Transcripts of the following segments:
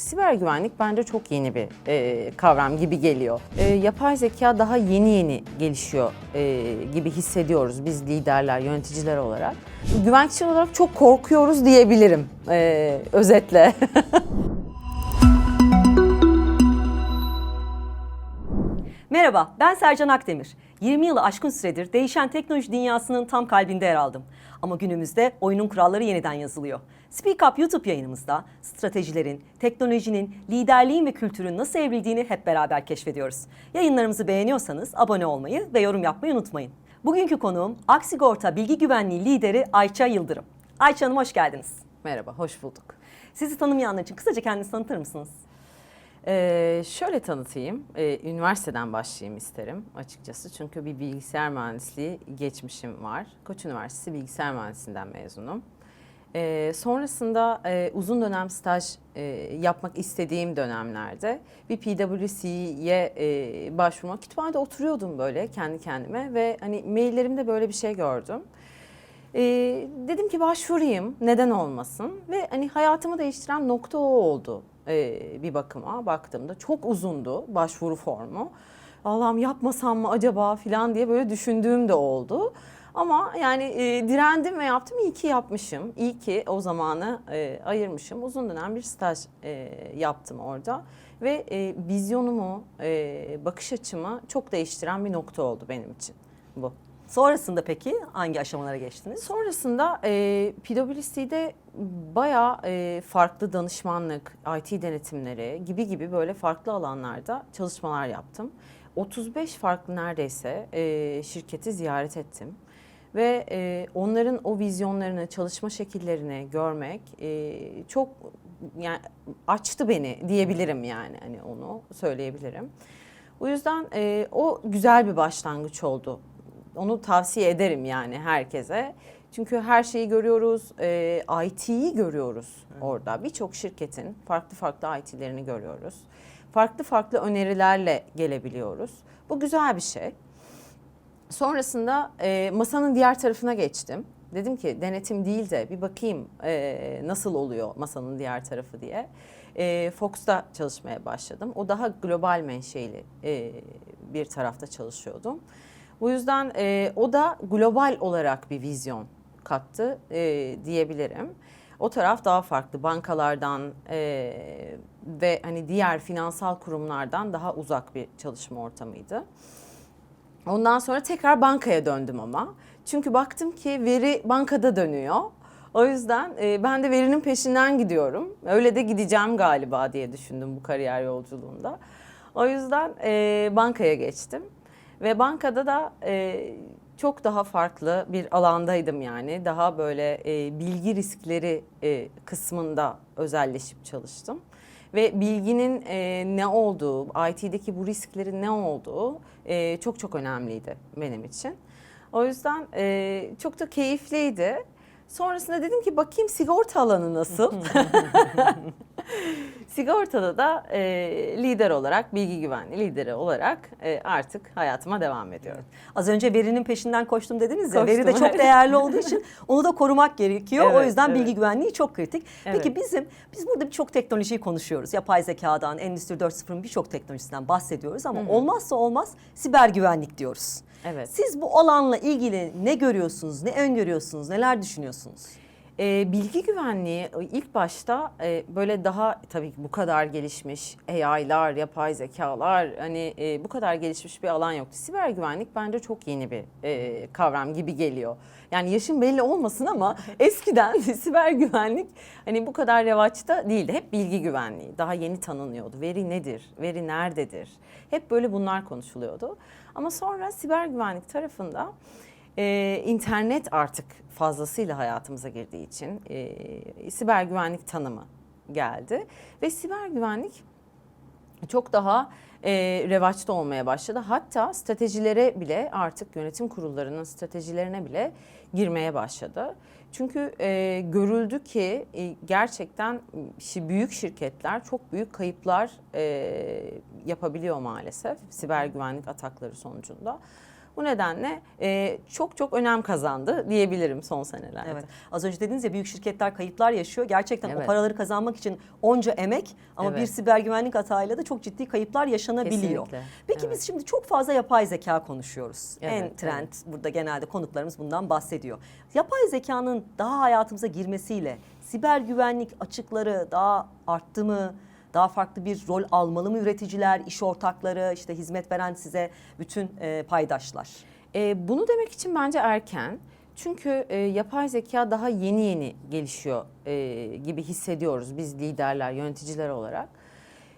Siber güvenlik bence çok yeni bir e, kavram gibi geliyor. E, yapay zeka daha yeni yeni gelişiyor e, gibi hissediyoruz biz liderler, yöneticiler olarak. Güvenlikçi olarak çok korkuyoruz diyebilirim e, özetle. Merhaba, ben Sercan Akdemir. 20 yılı aşkın süredir değişen teknoloji dünyasının tam kalbinde yer aldım. Ama günümüzde oyunun kuralları yeniden yazılıyor. Speak Up YouTube yayınımızda stratejilerin, teknolojinin, liderliğin ve kültürün nasıl evrildiğini hep beraber keşfediyoruz. Yayınlarımızı beğeniyorsanız abone olmayı ve yorum yapmayı unutmayın. Bugünkü konuğum Aksigorta Bilgi Güvenliği lideri Ayça Yıldırım. Ayça Hanım hoş geldiniz. Merhaba, hoş bulduk. Sizi tanımayanlar için kısaca kendinizi tanıtır mısınız? Ee, şöyle tanıtayım, Ee, üniversiteden başlayayım isterim açıkçası. Çünkü bir bilgisayar mühendisliği geçmişim var. Koç Üniversitesi Bilgisayar Mühendisliğinden mezunum. Ee, sonrasında e, uzun dönem staj e, yapmak istediğim dönemlerde bir PwC'ye e, başvurmak, kütüphanede oturuyordum böyle kendi kendime ve hani maillerimde böyle bir şey gördüm. Ee, dedim ki başvurayım, neden olmasın? Ve hani hayatımı değiştiren nokta o oldu ee, bir bakıma baktığımda. Çok uzundu başvuru formu. Allah'ım yapmasam mı acaba falan diye böyle düşündüğüm de oldu. Ama yani e, direndim ve yaptım. İyi ki yapmışım. İyi ki o zamanı e, ayırmışım. Uzun dönem bir staj e, yaptım orada. Ve e, vizyonumu, e, bakış açımı çok değiştiren bir nokta oldu benim için bu. Sonrasında peki hangi aşamalara geçtiniz? Sonrasında e, PwC'de bayağı e, farklı danışmanlık, IT denetimleri gibi gibi böyle farklı alanlarda çalışmalar yaptım. 35 farklı neredeyse e, şirketi ziyaret ettim. Ve e, onların o vizyonlarını, çalışma şekillerini görmek e, çok yani açtı beni diyebilirim yani hani onu söyleyebilirim. O yüzden e, o güzel bir başlangıç oldu onu tavsiye ederim yani herkese. Çünkü her şeyi görüyoruz, e, IT'yi görüyoruz orada. Birçok şirketin farklı farklı IT'lerini görüyoruz. Farklı farklı önerilerle gelebiliyoruz. Bu güzel bir şey. Sonrasında e, masanın diğer tarafına geçtim. Dedim ki denetim değil de bir bakayım e, nasıl oluyor masanın diğer tarafı diye. E, Fox'ta çalışmaya başladım. O daha global menşeli e, bir tarafta çalışıyordum. Bu yüzden e, o da global olarak bir vizyon kattı e, diyebilirim. O taraf daha farklı bankalardan e, ve hani diğer finansal kurumlardan daha uzak bir çalışma ortamıydı. Ondan sonra tekrar bankaya döndüm ama. Çünkü baktım ki veri bankada dönüyor. O yüzden e, ben de verinin peşinden gidiyorum. Öyle de gideceğim galiba diye düşündüm bu kariyer yolculuğunda. O yüzden e, bankaya geçtim. Ve bankada da e, çok daha farklı bir alandaydım yani. Daha böyle e, bilgi riskleri e, kısmında özelleşip çalıştım. Ve bilginin e, ne olduğu, IT'deki bu risklerin ne olduğu e, çok çok önemliydi benim için. O yüzden e, çok da keyifliydi. Sonrasında dedim ki bakayım sigorta alanı nasıl? Sigortada da e, lider olarak, bilgi güvenliği lideri olarak e, artık hayatıma devam ediyorum. Az önce verinin peşinden koştum dediniz ya. Koştum, Veri de çok değerli olduğu için onu da korumak gerekiyor. o Evet, yüzden evet. bilgi güvenliği çok kritik. Peki Evet. bizim biz burada birçok teknolojiyi konuşuyoruz. Yapay zekadan, Endüstri 4.0'ın birçok teknolojisinden bahsediyoruz ama olmazsa olmaz siber güvenlik diyoruz. Evet. Siz bu alanla ilgili ne görüyorsunuz, ne öngörüyorsunuz, neler düşünüyorsunuz? E, bilgi güvenliği ilk başta e, böyle daha tabii ki bu kadar gelişmiş AI'lar, yapay zekalar hani e, bu kadar gelişmiş bir alan yoktu. Siber güvenlik bence çok yeni bir e, kavram gibi geliyor. Yani yaşım belli olmasın ama eskiden siber güvenlik hani bu kadar revaçta değildi. Hep bilgi güvenliği daha yeni tanınıyordu. Veri nedir? Veri nerededir? Hep böyle bunlar konuşuluyordu. Ama sonra siber güvenlik tarafında ee, internet artık fazlasıyla hayatımıza girdiği için e, siber güvenlik tanımı geldi ve siber güvenlik çok daha e, revaçta olmaya başladı. Hatta stratejilere bile artık yönetim kurullarının stratejilerine bile girmeye başladı. Çünkü e, görüldü ki e, gerçekten büyük şirketler çok büyük kayıplar e, yapabiliyor maalesef siber güvenlik atakları sonucunda. Bu nedenle e, çok çok önem kazandı diyebilirim son senelerde. Evet. Az önce dediniz ya büyük şirketler kayıplar yaşıyor. Gerçekten o Evet. paraları kazanmak için onca emek ama Evet. bir siber güvenlik hatayla da çok ciddi kayıplar yaşanabiliyor. Kesinlikle. Peki Evet. biz şimdi çok fazla yapay zeka konuşuyoruz. en Evet, trend burada genelde konuklarımız bundan bahsediyor. Yapay zekanın daha hayatımıza girmesiyle siber güvenlik açıkları daha arttı mı? Daha farklı bir rol almalı mı üreticiler, iş ortakları, işte hizmet veren size bütün e, paydaşlar? E, bunu demek için bence erken. Çünkü e, yapay zeka daha yeni yeni gelişiyor e, gibi hissediyoruz biz liderler, yöneticiler olarak.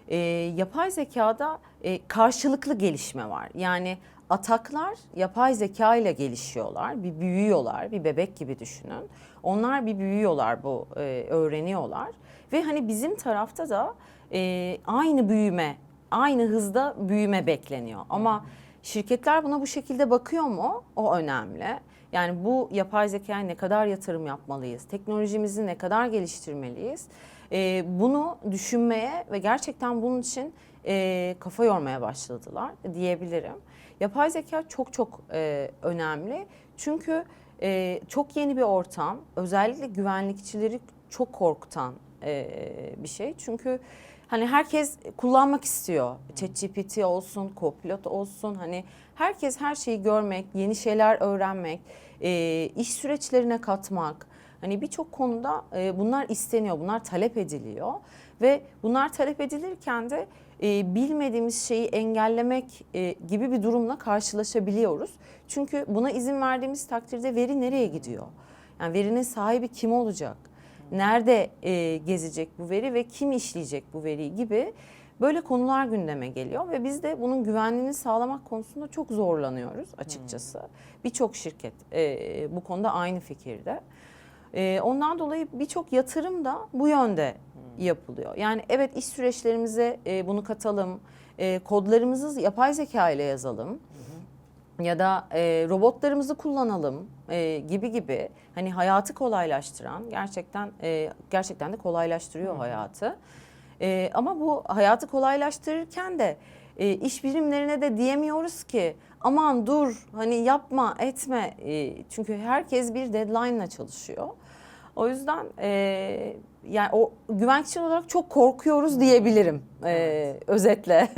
E, yapay zekada e, karşılıklı gelişme var. Yani ataklar yapay zeka ile gelişiyorlar, bir büyüyorlar, bir bebek gibi düşünün. Onlar bir büyüyorlar, bu e, öğreniyorlar ve hani bizim tarafta da e, aynı büyüme, aynı hızda büyüme bekleniyor. Ama Şirketler buna bu şekilde bakıyor mu? O önemli. Yani bu yapay zekaya ne kadar yatırım yapmalıyız? Teknolojimizi ne kadar geliştirmeliyiz? Ee, bunu düşünmeye ve gerçekten bunun için e, kafa yormaya başladılar diyebilirim. Yapay zeka çok çok e, önemli. Çünkü e, çok yeni bir ortam. Özellikle güvenlikçileri çok korkutan e, bir şey. Çünkü Hani herkes kullanmak istiyor. ChatGPT olsun, Copilot olsun. Hani herkes her şeyi görmek, yeni şeyler öğrenmek, e, iş süreçlerine katmak. Hani birçok konuda e, bunlar isteniyor, bunlar talep ediliyor. Ve bunlar talep edilirken de e, bilmediğimiz şeyi engellemek e, gibi bir durumla karşılaşabiliyoruz. Çünkü buna izin verdiğimiz takdirde veri nereye gidiyor? Yani verinin sahibi kim olacak? Nerede e, gezecek bu veri ve kim işleyecek bu veriyi gibi böyle konular gündeme geliyor ve biz de bunun güvenliğini sağlamak konusunda çok zorlanıyoruz açıkçası. Birçok şirket e, bu konuda aynı fikirde. E, ondan dolayı birçok yatırım da bu yönde yapılıyor. Yani evet iş süreçlerimize e, bunu katalım, e, kodlarımızı yapay zeka ile yazalım ya da e, robotlarımızı kullanalım e, gibi gibi. Hani hayatı kolaylaştıran gerçekten e, gerçekten de kolaylaştırıyor hayatı. E, ama bu hayatı kolaylaştırırken de e, iş birimlerine de diyemiyoruz ki aman dur hani yapma etme. E, çünkü herkes bir deadline ile çalışıyor. O yüzden e, yani o güvenlikçi olarak çok korkuyoruz diyebilirim e, özetle.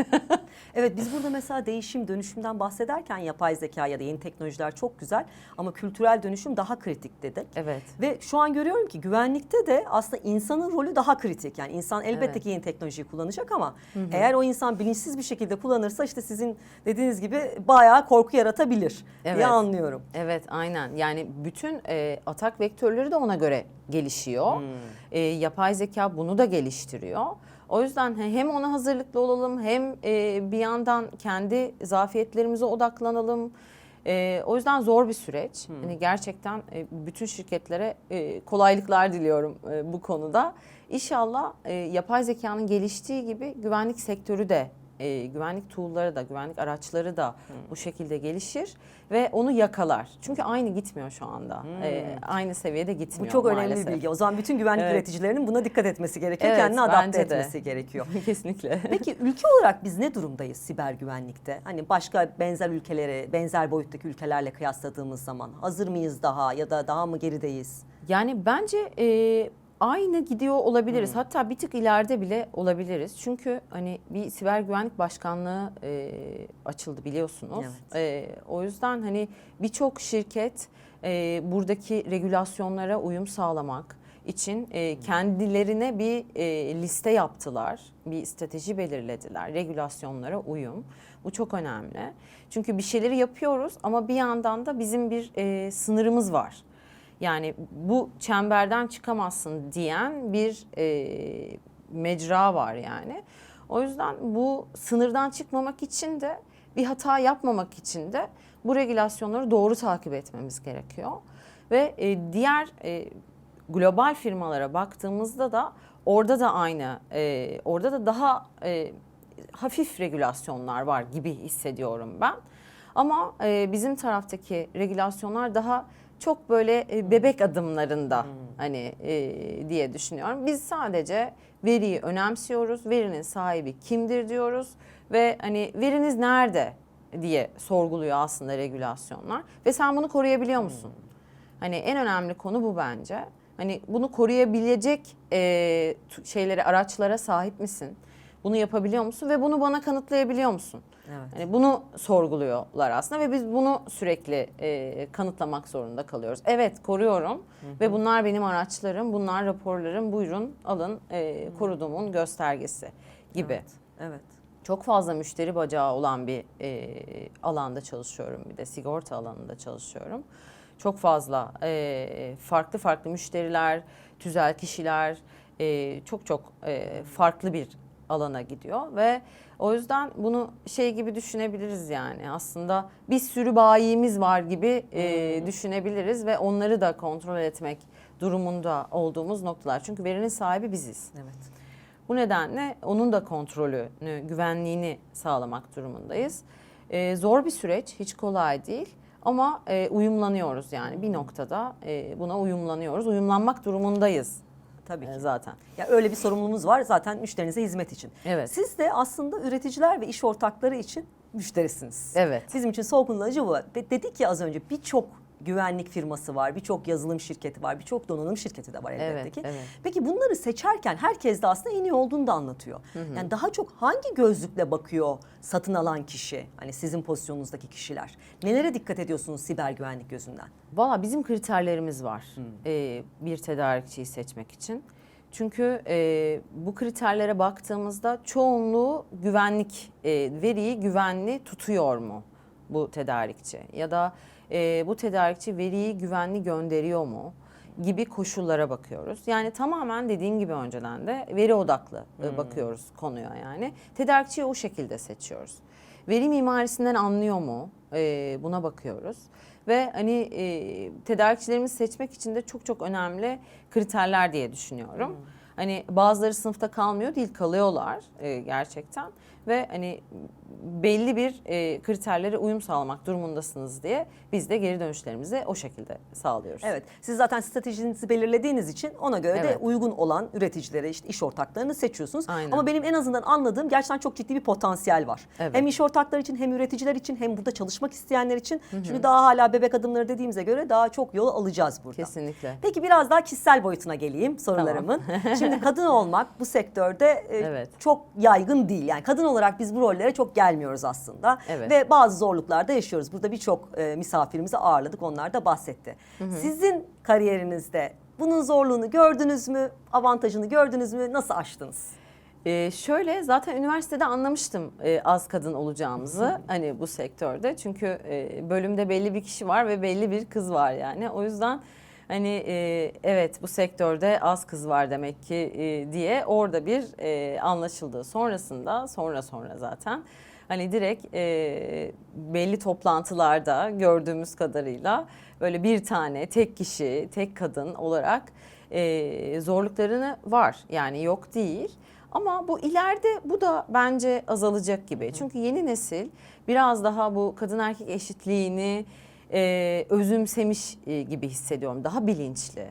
Evet biz burada mesela değişim dönüşümden bahsederken yapay zeka ya da yeni teknolojiler çok güzel ama kültürel dönüşüm daha kritik dedik. evet. Ve şu an görüyorum ki güvenlikte de aslında insanın rolü daha kritik. Yani insan elbette Evet. ki yeni teknolojiyi kullanacak ama eğer o insan bilinçsiz bir şekilde kullanırsa işte sizin dediğiniz gibi bayağı korku yaratabilir diye Evet. anlıyorum. Evet aynen yani bütün e, atak vektörleri de ona göre gelişiyor. E, yapay zeka bunu da geliştiriyor. O yüzden he- hem ona hazırlıklı olalım hem e, bir yandan kendi zafiyetlerimize odaklanalım. E, o yüzden zor bir süreç. Hani gerçekten e, bütün şirketlere e, kolaylıklar diliyorum e, bu konuda. İnşallah e, yapay zekanın geliştiği gibi güvenlik sektörü de e, güvenlik tool'ları da, güvenlik araçları da bu şekilde gelişir ve onu yakalar. Çünkü aynı gitmiyor şu anda. E, aynı seviyede gitmiyor Bu çok önemli maalesef. bir bilgi. O zaman bütün güvenlik Evet. üreticilerinin buna dikkat etmesi gerekiyor. Evet, kendini adapte de. etmesi gerekiyor. Kesinlikle. Peki ülke olarak biz ne durumdayız siber güvenlikte? Hani başka benzer ülkeleri, benzer boyuttaki ülkelerle kıyasladığımız zaman hazır mıyız daha ya da daha mı gerideyiz? Yani bence e, aynı gidiyor olabiliriz. Hatta bir tık ileride bile olabiliriz. Çünkü hani bir siber güvenlik başkanlığı e, açıldı biliyorsunuz. E, o yüzden hani birçok şirket e, buradaki regülasyonlara uyum sağlamak için e, kendilerine bir e, liste yaptılar. Bir strateji belirlediler. Regülasyonlara uyum. Bu çok önemli. Çünkü bir şeyleri yapıyoruz ama bir yandan da bizim bir e, sınırımız var. Yani bu çemberden çıkamazsın diyen bir e, mecra var yani. O yüzden bu sınırdan çıkmamak için de bir hata yapmamak için de bu regülasyonları doğru takip etmemiz gerekiyor. Ve e, diğer e, global firmalara baktığımızda da orada da aynı, e, orada da daha e, hafif regülasyonlar var gibi hissediyorum ben. Ama e, bizim taraftaki regülasyonlar daha çok böyle e, bebek adımlarında hani e, diye düşünüyorum. Biz sadece veriyi önemsiyoruz. Verinin sahibi kimdir diyoruz ve hani veriniz nerede diye sorguluyor aslında regülasyonlar ve sen bunu koruyabiliyor musun? Hani en önemli konu bu bence. Hani bunu koruyabilecek e, şeylere, araçlara sahip misin? Bunu yapabiliyor musun ve bunu bana kanıtlayabiliyor musun? Evet. Hani bunu sorguluyorlar aslında ve biz bunu sürekli e, kanıtlamak zorunda kalıyoruz. Evet koruyorum ve bunlar benim araçlarım, bunlar raporlarım. Buyurun alın e, koruduğumun göstergesi gibi. Evet. evet. Çok fazla müşteri bacağı olan bir e, alanda çalışıyorum bir de sigorta alanında çalışıyorum. Çok fazla e, farklı farklı müşteriler, tüzel kişiler e, çok çok e, farklı bir alana gidiyor ve o yüzden bunu şey gibi düşünebiliriz yani aslında bir sürü bayimiz var gibi e, düşünebiliriz ve onları da kontrol etmek durumunda olduğumuz noktalar. Çünkü verinin sahibi biziz. Evet. Bu nedenle onun da kontrolünü, güvenliğini sağlamak durumundayız. Ee, zor bir süreç, hiç kolay değil. Ama e, uyumlanıyoruz yani bir noktada e, buna uyumlanıyoruz. Uyumlanmak durumundayız Tabii e, ki. zaten. Ya öyle bir sorumluluğumuz var zaten müşterinize hizmet için. Evet. Siz de aslında üreticiler ve iş ortakları için müşterisiniz. Evet. Bizim için son kullanıcı bu. Dedik ya az önce birçok güvenlik firması var, birçok yazılım şirketi var, birçok donanım şirketi de var elbette Evet, ki. evet. Peki bunları seçerken herkes de aslında en iyi olduğunu da anlatıyor. Yani daha çok hangi gözlükle bakıyor satın alan kişi? Hani sizin pozisyonunuzdaki kişiler. Nelere dikkat ediyorsunuz siber güvenlik gözünden? Valla bizim kriterlerimiz var e, bir tedarikçiyi seçmek için. Çünkü e, bu kriterlere baktığımızda çoğunluğu güvenlik, e, veriyi güvenli tutuyor mu bu tedarikçi? Ya da e, bu tedarikçi veriyi güvenli gönderiyor mu? gibi koşullara bakıyoruz. Yani tamamen dediğin gibi önceden de veri odaklı e, bakıyoruz konuya yani. Tedarikçiyi o şekilde seçiyoruz. Veri mimarisinden anlıyor mu? E, buna bakıyoruz. Ve hani e, tedarikçilerimizi seçmek için de çok çok önemli kriterler diye düşünüyorum. Hani bazıları sınıfta kalmıyor değil kalıyorlar e, gerçekten ve hani belli bir e, kriterlere uyum sağlamak durumundasınız diye biz de geri dönüşlerimizi o şekilde sağlıyoruz. Evet. Siz zaten stratejinizi belirlediğiniz için ona göre de Evet. uygun olan üreticilere, işte iş ortaklarını seçiyorsunuz. Aynen. Ama benim en azından anladığım gerçekten çok ciddi bir potansiyel var. Evet. Hem iş ortakları için hem üreticiler için hem burada çalışmak isteyenler için. Çünkü daha hala bebek adımları dediğimize göre daha çok yol alacağız burada. Kesinlikle. Peki biraz daha kişisel boyutuna geleyim sorularımın. Şimdi kadın olmak bu sektörde e, Evet. çok yaygın değil. Yani kadın olarak biz bu rollere çok gelmiyoruz aslında. Evet. Ve bazı zorluklar da yaşıyoruz. Burada birçok e, misafirimizi ağırladık. Onlar da bahsetti. Sizin kariyerinizde bunun zorluğunu gördünüz mü? Avantajını gördünüz mü? Nasıl aştınız? Ee, şöyle zaten üniversitede anlamıştım e, az kadın olacağımızı hani bu sektörde. Çünkü e, bölümde belli bir kişi var ve belli bir kız var yani. O yüzden hani e, evet bu sektörde az kız var demek ki e, diye orada bir e, anlaşıldı. Sonrasında sonra sonra zaten hani direkt e, belli toplantılarda gördüğümüz kadarıyla böyle bir tane tek kişi tek kadın olarak e, zorluklarını var yani yok değil. Ama bu ileride bu da bence azalacak gibi. Çünkü yeni nesil biraz daha bu kadın erkek eşitliğini e, özümsemiş e, gibi hissediyorum. Daha bilinçli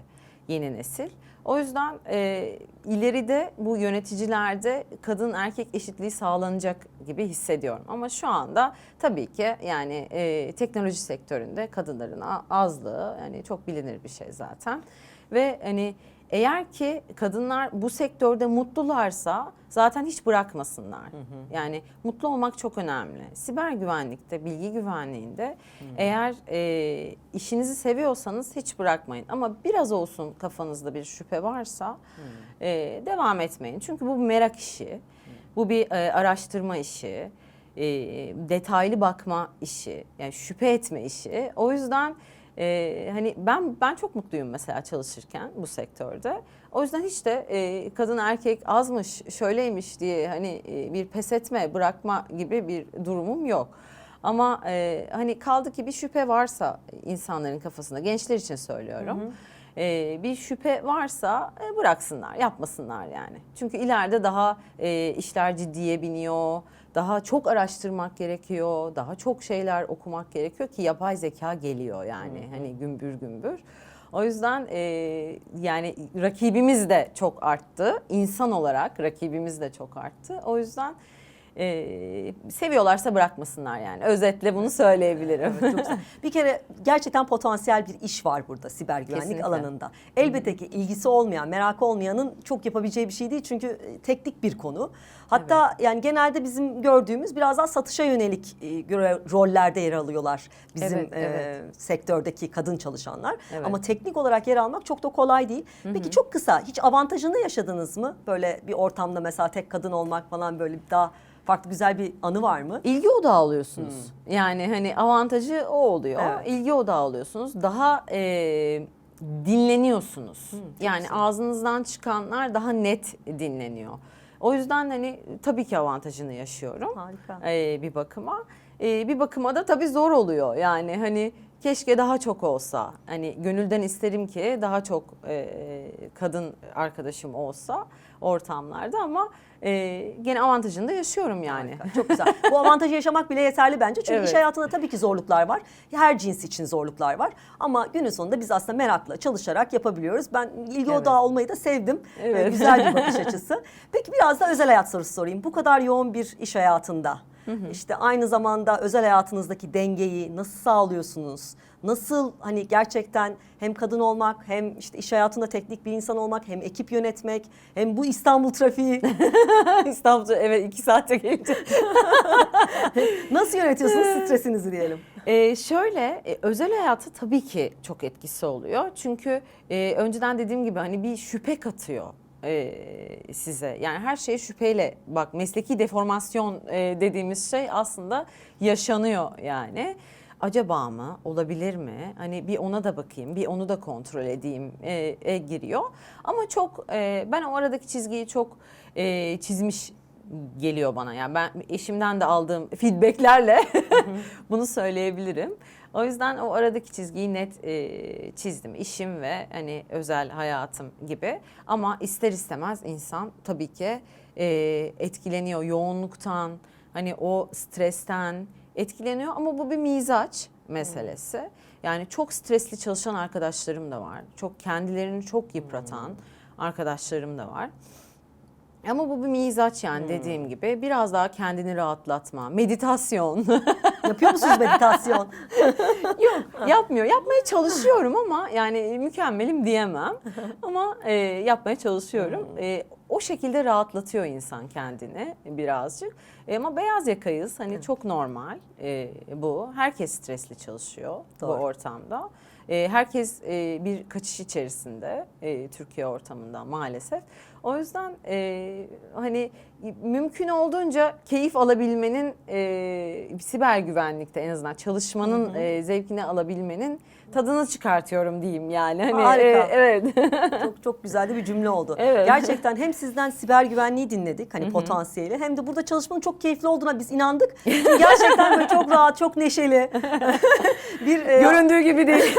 yeni nesil. O yüzden e, ileride bu yöneticilerde kadın erkek eşitliği sağlanacak gibi hissediyorum. Ama şu anda tabii ki yani e, teknoloji sektöründe kadınların azlığı yani çok bilinir bir şey zaten. Ve hani eğer ki kadınlar bu sektörde mutlularsa zaten hiç bırakmasınlar. Yani mutlu olmak çok önemli. Siber güvenlikte, bilgi güvenliğinde eğer e, işinizi seviyorsanız hiç bırakmayın. Ama biraz olsun kafanızda bir şüphe varsa e, devam etmeyin. Çünkü bu merak işi, bu bir e, araştırma işi, e, detaylı bakma işi, yani şüphe etme işi. O yüzden ee, hani ben ben çok mutluyum mesela çalışırken bu sektörde. O yüzden hiç de e, kadın erkek azmış, şöyleymiş diye hani e, bir pes etme, bırakma gibi bir durumum yok. Ama e, hani kaldı ki bir şüphe varsa insanların kafasında, gençler için söylüyorum. E, bir şüphe varsa e, bıraksınlar, yapmasınlar yani. Çünkü ileride daha e, işler ciddiye biniyor, daha çok araştırmak gerekiyor, daha çok şeyler okumak gerekiyor ki yapay zeka geliyor yani hani gümbür gümbür. O yüzden e, yani rakibimiz de çok arttı. İnsan olarak rakibimiz de çok arttı. O yüzden e, seviyorlarsa bırakmasınlar yani. Özetle bunu söyleyebilirim. Evet, çok. Bir kere gerçekten potansiyel bir iş var burada siber güvenlik Kesinlikle. alanında. Elbette ki ilgisi olmayan, merakı olmayanın çok yapabileceği bir şey değil çünkü e, teknik bir konu. Hatta yani genelde bizim gördüğümüz biraz daha satışa yönelik e, rollerde yer alıyorlar bizim Evet, e, evet. sektördeki kadın çalışanlar. Evet. Ama teknik olarak yer almak çok da kolay değil. Peki çok kısa hiç avantajını yaşadınız mı? Böyle bir ortamda mesela tek kadın olmak falan böyle daha farklı güzel bir anı var mı? İlgi odağı oluyorsunuz. Yani hani avantajı o oluyor. Evet. İlgi odağı oluyorsunuz. Daha e, dinleniyorsunuz. yani ağzınızdan çıkanlar daha net dinleniyor. O yüzden hani tabii ki avantajını yaşıyorum. Harika. e, bir bakıma. E, bir bakıma da tabii zor oluyor. Yani hani keşke daha çok olsa. Hani gönülden isterim ki daha çok e, kadın arkadaşım olsa ortamlarda ama e, gene avantajını da yaşıyorum yani. Harika, Çok güzel. Bu avantajı yaşamak bile yeterli bence. Çünkü Evet. iş hayatında tabii ki zorluklar var. Her cins için zorluklar var. Ama günün sonunda biz aslında merakla çalışarak yapabiliyoruz. Ben ilgi Evet. odağı olmayı da sevdim. Evet. Ee, güzel bir bakış açısı. Peki biraz da özel hayat sorusu sorayım. Bu kadar yoğun bir iş hayatında işte aynı zamanda özel hayatınızdaki dengeyi nasıl sağlıyorsunuz? Nasıl hani gerçekten hem kadın olmak hem işte iş hayatında teknik bir insan olmak hem ekip yönetmek hem bu İstanbul trafiği İstanbul'da evet iki saate gelince. nasıl yönetiyorsunuz stresinizi diyelim. Ee, şöyle e, özel hayatı tabii ki çok etkisi oluyor. Çünkü e, önceden dediğim gibi hani bir şüphe katıyor e, size. Yani her şeye şüpheyle bak mesleki deformasyon e, dediğimiz şey aslında yaşanıyor yani. Acaba mı? Olabilir mi? Hani bir ona da bakayım, bir onu da kontrol edeyim e, e, giriyor. Ama çok e, ben o aradaki çizgiyi çok e, çizmiş geliyor bana. Yani ben eşimden de aldığım feedbacklerle bunu söyleyebilirim. O yüzden o aradaki çizgiyi net e, çizdim. İşim ve hani özel hayatım gibi. Ama ister istemez insan tabii ki e, etkileniyor yoğunluktan, hani o stresten etkileniyor. Ama bu bir mizaç meselesi. Yani çok stresli çalışan arkadaşlarım da var. Çok kendilerini çok yıpratan arkadaşlarım da var. Ama bu bir mizaç yani dediğim gibi. Biraz daha kendini rahatlatma, meditasyon. Yapıyor musunuz meditasyon? Yok yapmıyor. Yapmaya çalışıyorum ama yani mükemmelim diyemem. Ama e, yapmaya çalışıyorum. E, o şekilde rahatlatıyor insan kendini birazcık. E, ama beyaz yakayız. Hani çok normal e, bu. Herkes stresli çalışıyor bu Doğru. ortamda. E, herkes e, bir kaçış içerisinde e, Türkiye ortamında maalesef. O yüzden e, hani mümkün olduğunca keyif alabilmenin e, siber güvenlikte en azından çalışmanın e, zevkini alabilmenin tadını çıkartıyorum diyeyim yani. Hani, Harika. e, evet. çok çok güzel de bir cümle oldu. Evet. Gerçekten hem sizden siber güvenliği dinledik hani potansiyeli hem de burada çalışmanın çok keyifli olduğuna biz inandık. Çünkü gerçekten böyle çok rahat, çok neşeli. bir e, Göründüğü gibi değil.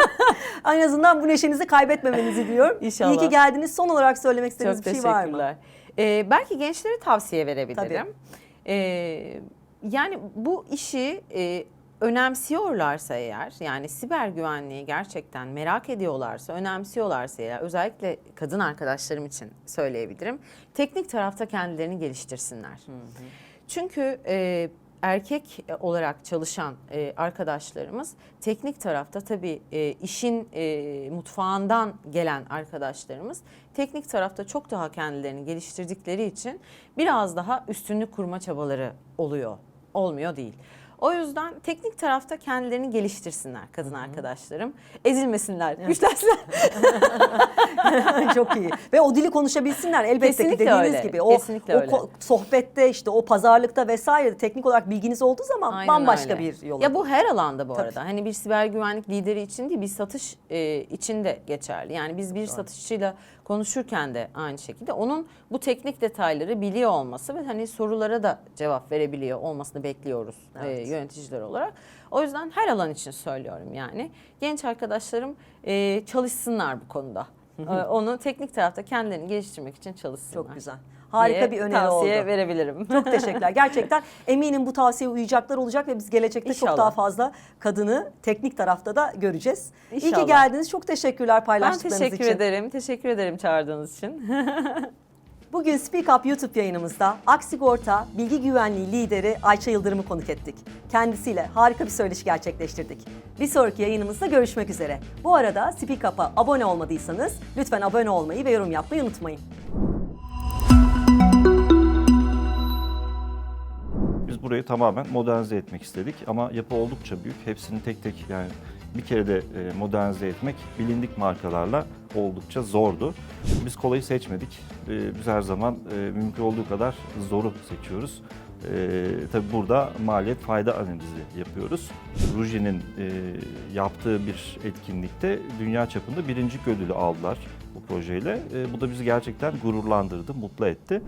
en azından bu neşenizi kaybetmemenizi diliyorum. İnşallah. İyi ki geldiniz. Son olarak söylemek Çok istediğiniz bir şey var mı? Ee, belki gençlere tavsiye verebilirim. Tabii. Ee, yani bu işi e, önemsiyorlarsa eğer yani siber güvenliği gerçekten merak ediyorlarsa, önemsiyorlarsa eğer özellikle kadın arkadaşlarım için söyleyebilirim. Teknik tarafta kendilerini geliştirsinler. Çünkü e, erkek olarak çalışan e, arkadaşlarımız teknik tarafta tabii e, işin e, mutfağından gelen arkadaşlarımız teknik tarafta çok daha kendilerini geliştirdikleri için biraz daha üstünlük kurma çabaları oluyor. Olmuyor değil. O yüzden teknik tarafta kendilerini geliştirsinler kadın arkadaşlarım. Ezilmesinler, güçlensinler. çok iyi. Ve o dili konuşabilsinler elbette Kesinlikle ki dediğiniz öyle, gibi. O, kesinlikle o öyle. ko- sohbette işte o pazarlıkta vesaire teknik olarak bilginiz olduğu zaman Aynen bambaşka öyle. bir yol. Ya bu her alanda bu Tabii. arada. Hani bir siber güvenlik lideri için değil, bir satış e, için de geçerli. Yani biz bir satışçıyla konuşurken de aynı şekilde onun bu teknik detayları biliyor olması ve hani sorulara da cevap verebiliyor olmasını bekliyoruz e, Evet. Yöneticiler olarak. O yüzden her alan için söylüyorum yani. Genç arkadaşlarım e, çalışsınlar bu konuda. E, Onu teknik tarafta kendilerini geliştirmek için çalışsınlar. Çok güzel. Harika bir öneri tavsiye oldu. verebilirim. Çok teşekkürler. Gerçekten eminim bu tavsiye uyacaklar olacak ve biz gelecekte çok İnşallah. daha fazla kadını teknik tarafta da göreceğiz. İyi ki İnşallah. geldiniz. Çok teşekkürler Ben paylaştıklarınız teşekkür için. ederim. Teşekkür ederim çağırdığınız için. Bugün Speak Up YouTube yayınımızda Aksigorta Bilgi Güvenliği lideri Ayça Yıldırım'ı konuk ettik. Kendisiyle harika bir söyleşi gerçekleştirdik. Bir sonraki yayınımızda görüşmek üzere. Bu arada Speak Up'a abone olmadıysanız lütfen abone olmayı ve yorum yapmayı unutmayın. Biz burayı tamamen modernize etmek istedik ama yapı oldukça büyük. Hepsini tek tek yani bir kere de e, modernize etmek bilindik markalarla oldukça zordu. Biz kolayı seçmedik. E, Biz her zaman e, mümkün olduğu kadar zoru seçiyoruz. E, tabii burada maliyet fayda analizi yapıyoruz. Ruji'nin yaptığı bir etkinlikte dünya çapında birinci ödülü aldılar bu projeyle. Bu da bizi gerçekten gururlandırdı, mutlu etti.